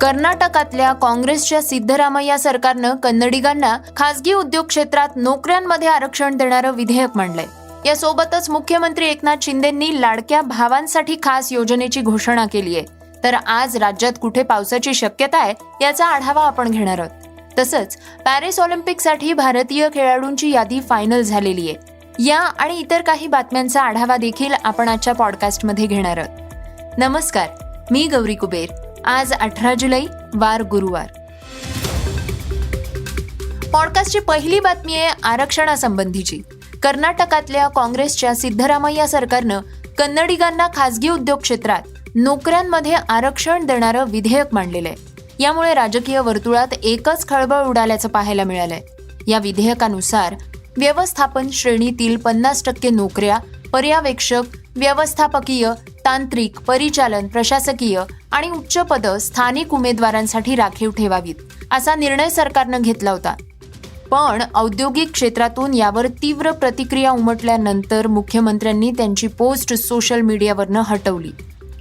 कर्नाटकातल्या काँग्रेसच्या सिद्धरामय्या सरकारनं कन्नडिगांना खासगी उद्योग क्षेत्रात नोकऱ्यांमध्ये आरक्षण देणारं विधेयक मांडलंय. यासोबतच मुख्यमंत्री एकनाथ शिंदेंनी लाडक्या भावांसाठी खास योजनेची घोषणा केली आहे. तर आज राज्यात कुठे पावसाची शक्यता आहे याचा आढावा आपण घेणार आहोत. तसंच पॅरिस ऑलिम्पिकसाठी भारतीय खेळाडूंची यादी फायनल झालेली आहे. या आणि इतर काही बातम्यांचा आढावा देखील आपण आजच्या पॉडकास्टमध्ये घेणार आहोत. नमस्कार मी गौरी कुबेर. आज अठरा जुलै वार गुरुवार. पॉडकास्टची पहिली बातमी आहे आरक्षणासंबंधीची. कर्नाटकातल्या काँग्रेसच्या सिद्धरामय्या सरकारनं कन्नडिगांना खासगी उद्योग क्षेत्रात नोकऱ्यांमध्ये आरक्षण देणारं विधेयक मांडलेलं आहे. यामुळे राजकीय वर्तुळात एकच खळबळ उडाल्याचं पाहायला मिळालंय. या विधेयकानुसार व्यवस्थापन श्रेणीतील पन्नास टक्के नोकऱ्या पर्यवेक्षक व्यवस्थापकीय तांत्रिक परिचालन प्रशासकीय आणि उच्च पदं स्थानिक उमेदवारांसाठी राखीव ठेवावीत असा निर्णय सरकारनं घेतला होता. पण औद्योगिक क्षेत्रातून यावर तीव्र प्रतिक्रिया उमटल्यानंतर मुख्यमंत्र्यांनी त्यांची पोस्ट सोशल मीडियावरनं हटवली.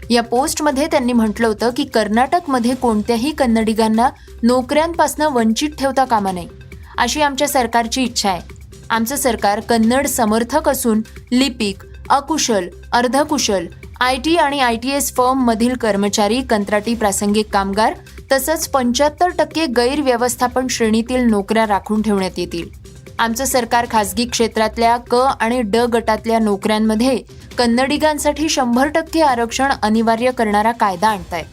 या पोस्टमध्ये त्यांनी म्हटलं होतं की कर्नाटकमध्ये कोणत्याही कन्नडिगांना नोकऱ्यांपासून वंचित ठेवता कामा नये अशी आमच्या सरकारची इच्छा आहे. आमचं सरकार कन्नड समर्थक असून लिपिक अकुशल अर्धकुशल आय टी आणि आय टी एस फर्ममधील कर्मचारी कंत्राटी प्रासंगिक कामगार तसंच पंच्याहत्तर टक्के गैरव्यवस्थापन श्रेणीतील नोकऱ्या राखून ठेवण्यात येतील. आमचं सरकार खासगी क्षेत्रातल्या क आणि ड गटातल्या नोकऱ्यांमध्ये कन्नडिगांसाठी शंभर टक्के आरक्षण अनिवार्य करणारा कायदा आणताय.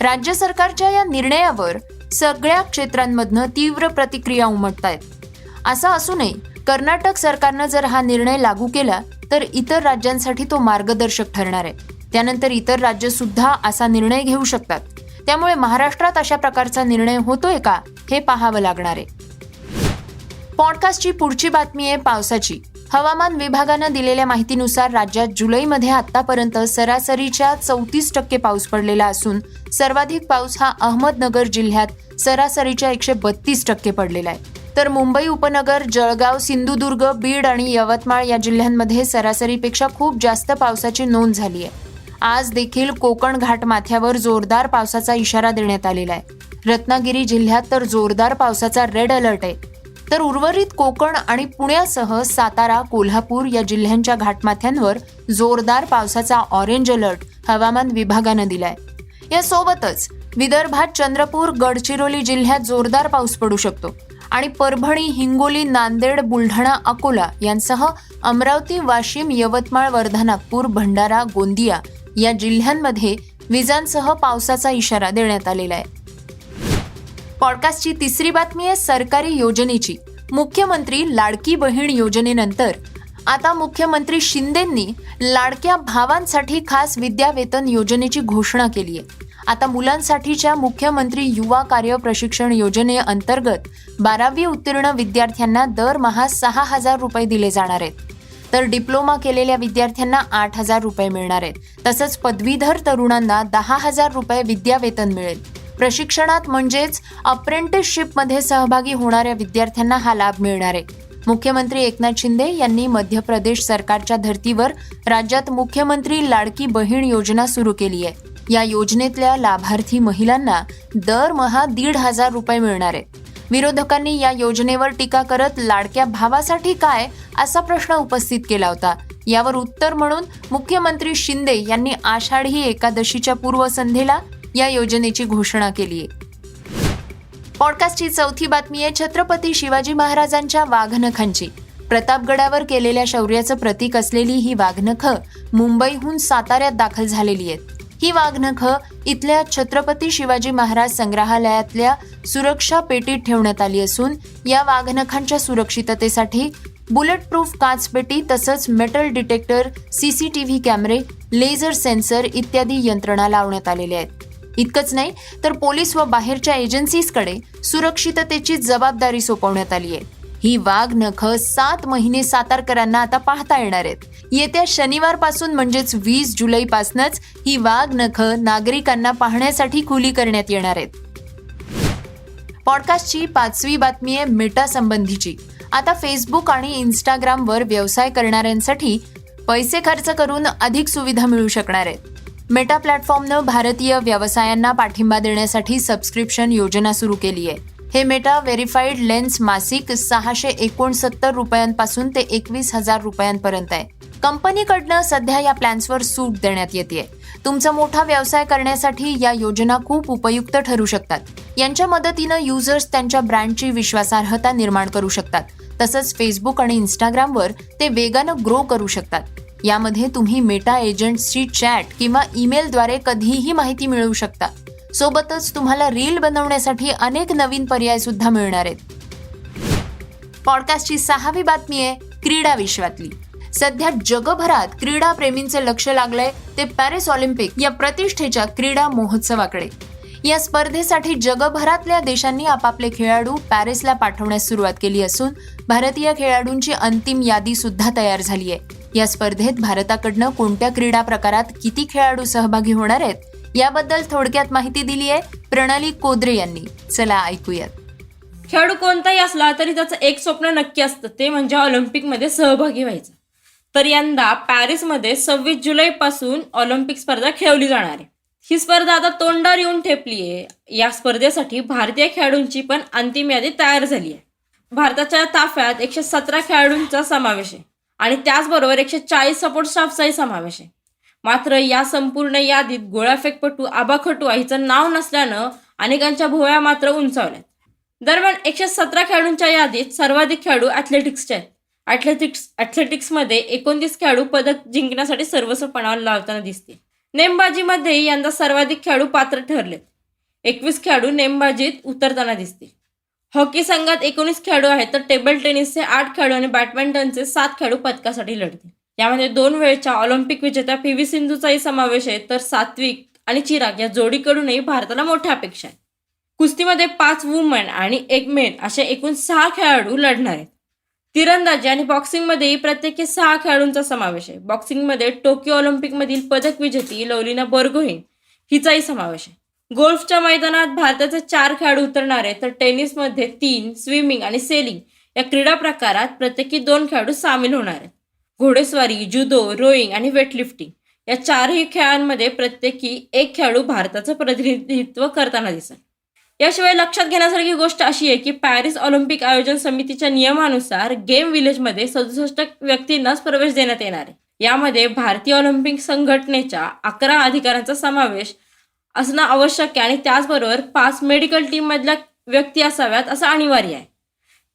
राज्य सरकारच्या या निर्णयावर सगळ्या क्षेत्रांमधनं तीव्र प्रतिक्रिया उमटत आहेत असं असूनही कर्नाटक सरकारनं जर हा निर्णय लागू केला तर इतर राज्यांसाठी तो मार्गदर्शक ठरणार आहे. त्यानंतर इतर राज्य सुद्धा असा निर्णय घेऊ शकतात. त्यामुळे महाराष्ट्रात अशा प्रकारचा निर्णय होतोय का हे पाहावं लागणार आहे. पॉडकास्टची पुढची बातमी आहे पावसाची. हवामान विभागानं दिलेल्या माहितीनुसार राज्यात जुलैमध्ये आतापर्यंत सरासरीच्या चौतीस टक्के पाऊस पडलेला असून सर्वाधिक पाऊस हा अहमदनगर जिल्ह्यात सरासरीच्या एकशे बत्तीस टक्के पडलेला आहे. तर मुंबई उपनगर जळगाव सिंधुदुर्ग बीड आणि यवतमाळ या जिल्ह्यांमध्ये सरासरीपेक्षा खूप जास्त पावसाची नोंद झाली आहे. आज देखील कोकण घाटमाथ्यावर जोरदार पावसाचा इशारा देण्यात आलेला आहे. रत्नागिरी जिल्ह्यात तर जोरदार पावसाचा रेड अलर्ट आहे. तर उर्वरित कोकण आणि पुण्यासह सातारा कोल्हापूर या जिल्ह्यांच्या घाटमाथ्यांवर जोरदार पावसाचा ऑरेंज अलर्ट हवामान विभागानं दिलाय. यासोबतच विदर्भात चंद्रपूर गडचिरोली जिल्ह्यात जोरदार पाऊस पडू शकतो. आणि परभणी हिंगोली नांदेड बुलढाणा अकोला यांसह अमरावती वाशिम यवतमाळ वर्धा नागपूर भंडारा गोंदिया या जिल्ह्यांमध्ये विजांसह पावसाचा इशारा देण्यात आलेला आहे. पॉडकास्टची तिसरी बातमी आहे सरकारी योजनेची. मुख्यमंत्री लाडकी बहीण योजनेनंतर आता मुख्यमंत्री शिंदेंनी लाडक्या भावांसाठी खास विद्यावेतन योजनेची घोषणा केली आहे. आता मुलांसाठीच्या मुख्यमंत्री युवा कार्य प्रशिक्षण योजनेअंतर्गत बारावी उत्तीर्ण विद्यार्थ्यांना दरमहा सहा हजार रुपये दिले जाणार आहेत. तर डिप्लोमा केलेल्या विद्यार्थ्यांना आठ हजार रुपये मिळणार आहेत. तसंच पदवीधर तरुणांना दहा हजार रुपये विद्यावेतन मिळेल. प्रशिक्षणात म्हणजेच अप्रेंटिसशिपमध्ये सहभागी होणाऱ्या विद्यार्थ्यांना हा लाभ मिळणार आहे. मुख्यमंत्री एकनाथ शिंदे यांनी मध्य प्रदेश सरकारच्या धर्तीवर राज्यात मुख्यमंत्री लाडकी बहीण योजना सुरू केली आहे. या योजनेतल्या लाभार्थी महिलांना दरमहा दीड हजार रुपये मिळणार आहेत. विरोधकांनी या योजनेवर टीका करत लाडक्या भावासाठी काय असा प्रश्न उपस्थित केला होता. यावर उत्तर म्हणून मुख्यमंत्री शिंदे यांनी आषाढी एकादशीच्या पूर्वसंध्येला या योजनेची घोषणा केली आहे पॉडकास्टची चौथी बातमी आहे छत्रपती शिवाजी महाराजांच्या वाघनखांची. प्रतापगडावर केलेल्या शौर्याचं प्रतीक असलेली ही वाघनखं मुंबईहून साताऱ्यात दाखल झालेली आहेत. ही वाघनखं इथल्या छत्रपती शिवाजी महाराज संग्रहालयातल्या सुरक्षा पेटीत ठेवण्यात आली असून या वाघनखांच्या सुरक्षिततेसाठी बुलेट प्रूफ काचपेटी तसंच मेटल डिटेक्टर सीसीटीव्ही कॅमेरे लेझर सेन्सर इत्यादी यंत्रणा लावण्यात आलेल्या आहेत. इतकंच नाही तर पोलीस व बाहेरच्या एजन्सीजकडे सुरक्षिततेची जबाबदारी सोपवण्यात आली आहे. ही वाघ नख सात महिने सातारकरांना आता पाहता येणार आहेत. येत्या शनिवारपासून म्हणजेच वीस जुलैपासूनच ही वाघ नख नागरिकांना पाहण्यासाठी खुली करण्यात येणार आहेत. पॉडकास्टची पाचवी बातमी आहे मेटा संबंधीची. आता फेसबुक आणि इंस्टाग्रामवर व्यवसाय करणाऱ्यांसाठी पैसे खर्च करून अधिक सुविधा मिळू शकणार आहेत. मेटा प्लॅटफॉर्मनं भारतीय व्यवसायांना पाठिंबा देण्यासाठी सबस्क्रिप्शन योजना सुरू केली आहे. हे मेटा व्हेरीफाईड लेन्स मासिक सहाशे एकोणसत्तर रुपयांपासून ते एकवीस हजार रुपयांपर्यंत आहे. कंपनीकडनं सध्या या प्लॅन्सवर सूट देण्यात येते तुमचा मोठा व्यवसाय करण्यासाठी या योजना खूप उपयुक्त ठरू शकतात. यांच्या मदतीनं युजर्स त्यांच्या ब्रँडची विश्वासार्हता निर्माण करू शकतात. तसंच फेसबुक आणि इंस्टाग्रामवर ते वेगानं ग्रो करू शकतात. यामध्ये तुम्ही मेटा एजंट्सची चॅट किंवा ईमेलद्वारे कधीही माहिती मिळवू शकता. सोबतच तुम्हाला रील बनवण्यासाठी अनेक नवीन पर्याय सुद्धा मिळणार आहेत. पॉडकास्टची सहावी बातमी आहे क्रीडा विश्वातली. सध्या जगभरात क्रीडा प्रेमींचे लक्ष लागलंय ते पॅरिस ऑलिम्पिक या प्रतिष्ठेच्या क्रीडा महोत्सवाकडे. या स्पर्धेसाठी जगभरातल्या देशांनी आपापले खेळाडू पॅरिसला पाठवण्यास सुरुवात केली असून भारतीय खेळाडूंची अंतिम यादी सुद्धा तयार झाली आहे. या स्पर्धेत भारताकडनं कोणत्या क्रीडा प्रकारात किती खेळाडू सहभागी होणार आहेत याबद्दल थोडक्यात माहिती दिली आहे प्रणाली कोद्रे यांनी. चला ऐकूयात. खेळाडू कोणताही असला तरी त्याचं एक स्वप्न नक्की असतं. ते म्हणजे ऑलिम्पिकमध्ये सहभागी व्हायचं. तर यंदा पॅरिसमध्ये सव्वीस जुलैपासून ऑलिम्पिक स्पर्धा खेळवली जाणार आहे. ही स्पर्धा आता तोंडावर येऊन ठेपली आहे या स्पर्धेसाठी भारतीय खेळाडूंची पण अंतिम यादी तयार झाली आहे भारताच्या ताफ्यात एकशे सतरा खेळाडूंचा समावेश आहे. आणि त्याचबरोबर एकशे चाळीस सपोर्ट स्टाफचाही समावेश आहे. मात्र या संपूर्ण यादीत गोळाफेकपटू आबा खटुआ हिचं नाव नसल्यानं अनेकांच्या भुवया मात्र उंचावल्यात. दरम्यान एकशे सतरा खेळाडूंच्या यादीत सर्वाधिक खेळाडू ॲथलेटिक्सचे आहेत. ॲथलेटिक्स ॲथलेटिक्समध्ये एकोणतीस खेळाडू पदक जिंकण्यासाठी सर्वस्व पणावर लावताना दिसतील. नेमबाजीमध्ये यंदा सर्वाधिक खेळाडू पात्र ठरलेत. एकवीस खेळाडू नेमबाजीत उतरताना दिसतील. हॉकी संघात एकोणीस खेळाडू आहेत तर टेबल टेनिसचे आठ खेळाडू आणि बॅडमिंटनचे सात खेळाडू पदकासाठी लढतील. यामध्ये दोन वेळच्या ऑलिम्पिक विजेत्या पी व्ही सिंधूचाही समावेश आहे तर सात्विक आणि चिराग या जोडीकडूनही भारताला मोठ्या अपेक्षा आहेत. कुस्तीमध्ये पाच वुमन आणि एक मेन असे एकूण सहा खेळाडू लढणार आहेत. तिरंदाजी आणि बॉक्सिंगमध्येही प्रत्येकी सहा खेळाडूंचा समावेश आहे. बॉक्सिंगमध्ये टोकियो ऑलिम्पिकमधील पदक विजेती लवलीना बर्गोहीन हिचाही समावेश आहे. गोल्फच्या मैदानात भारताचे चार खेळाडू उतरणार आहेत तर टेनिसमध्ये तीन स्विमिंग आणि सेलिंग या क्रीडा प्रकारात प्रत्येकी दोन खेळाडू सामील होणार आहेत. घोडेस्वारी जुदो रोईंग आणि वेटलिफ्टिंग या चारही खेळांमध्ये प्रत्येकी एक खेळाडू भारताचं प्रतिनिधित्व करताना दिसत. याशिवाय लक्षात घेण्यासारखी गोष्ट अशी आहे की पॅरिस ऑलिम्पिक आयोजन समितीच्या नियमानुसार गेम विलेजमध्ये सदुसष्ट व्यक्तींनाच प्रवेश देण्यात येणार आहे. यामध्ये भारतीय ऑलिम्पिक संघटनेच्या अकरा अधिकाऱ्यांचा समावेश असणं आवश्यक आहे आणि त्याचबरोबर पाच मेडिकल टीममधल्या व्यक्ती असाव्यात असं अनिवार्य आहे.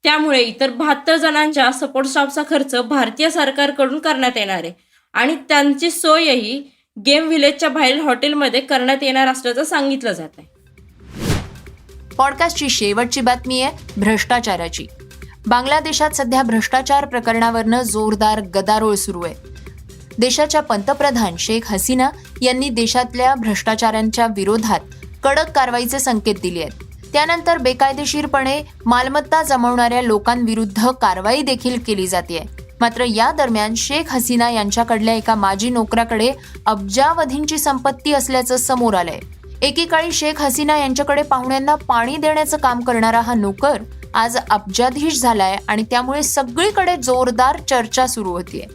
त्यामुळे इतर बहात्तर जणांच्या सपोर्ट स्टाफचा खर्च भारतीय सरकारकडून करण्यात येणार आहे. आणि त्यांची सोयही गेम व्हिलेजच्या बाहेरील हॉटेलमध्ये करण्यात येणार असल्याचं सांगितलं जात आहे. पॉडकास्टची शेवटची बातमी आहे भ्रष्टाचाराची. बांगलादेशात सध्या भ्रष्टाचार प्रकरणावरनं जोरदार गदारोळ सुरू आहे. देशाच्या पंतप्रधान शेख हसीना यांनी देशातल्या भ्रष्टाचारांच्या विरोधात कडक कारवाईचे संकेत दिले आहेत. त्यानंतर बेकायदेशीरपणे मालमत्ता जमवणाऱ्या लोकांविरुद्ध कारवाई देखील केली जाते मात्र या दरम्यान शेख हसीना यांच्याकडल्या एका माजी नोकराकडे अब्जावधींची संपत्ती असल्याचं समोर आलंय. एकेकाळी शेख हसीना यांच्याकडे पाहुण्यांना पाणी देण्याचं काम करणारा हा नोकर आज अब्जाधीश झालाय आणि त्यामुळे सगळीकडे जोरदार चर्चा सुरू होतीये.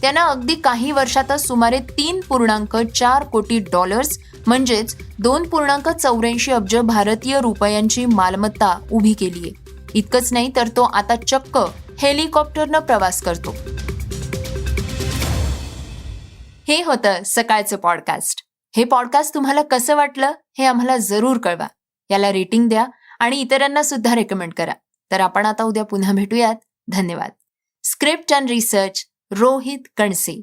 त्यानं अगदी काही वर्षातच सुमारे तीन पूर्णांक चार कोटी डॉलर्स म्हणजेच दोन पूर्णांक चौऱ्याऐंशी अब्ज भारतीय रुपयांची मालमत्ता उभी केलीये इतकंच नाही तर तो आता चक्क हेलिकॉप्टरनं प्रवास करतो. हे होतं सकाळचं पॉडकास्ट. हे पॉडकास्ट तुम्हाला कसं वाटलं हे आम्हाला जरूर कळवा. याला रेटिंग द्या आणि इतरांना सुद्धा रेकमेंड करा. तर आपण आता उद्या पुन्हा भेटूयात. धन्यवाद. Script and research Rohit Kanse.